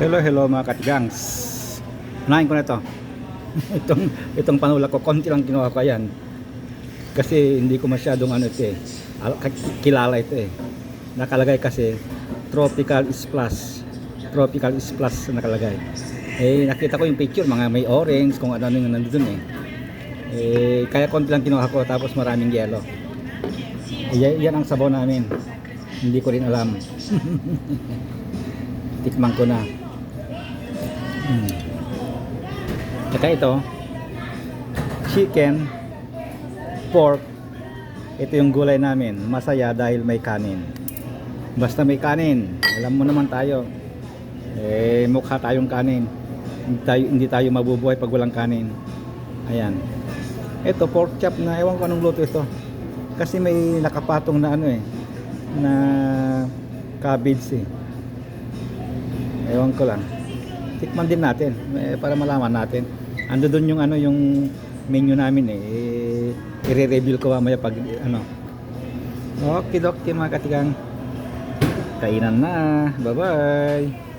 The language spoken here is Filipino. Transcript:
Hello, hello mga katigangs. Unahin ko na ito. itong, itong panula ko, konti lang kinuha ko yan. Kasi hindi ko masyadong ano ito eh. Kilala ito eh. Nakalagay kasi Tropical Splash. Tropical Splash nakalagay. Eh, nakita ko yung picture, mga may orange, kung ano yung nandun eh. Eh, kaya konti lang kinuha ko, tapos maraming yellow. Eh, yan ang sabaw namin. Hindi ko rin alam. Tikman ko na. Hmm. Tsaka ito, chicken, pork, ito yung gulay namin. Masaya dahil may kanin. Basta may kanin, alam mo naman tayo. Eh, mukha tayong kanin. Hindi tayo, hindi tayo mabubuhay pag walang kanin. Ayan. Ito, pork chop na, ewan ko anong luto ito. Kasi may nakapatong na ano eh, na cabbage eh. Ewan ko lang. Tikman din natin eh, para malaman natin. Ando doon yung ano yung menu namin eh. eh i-reveal ko mamaya pag ano. Okay, okay mga katigang. Kainan na. Bye-bye.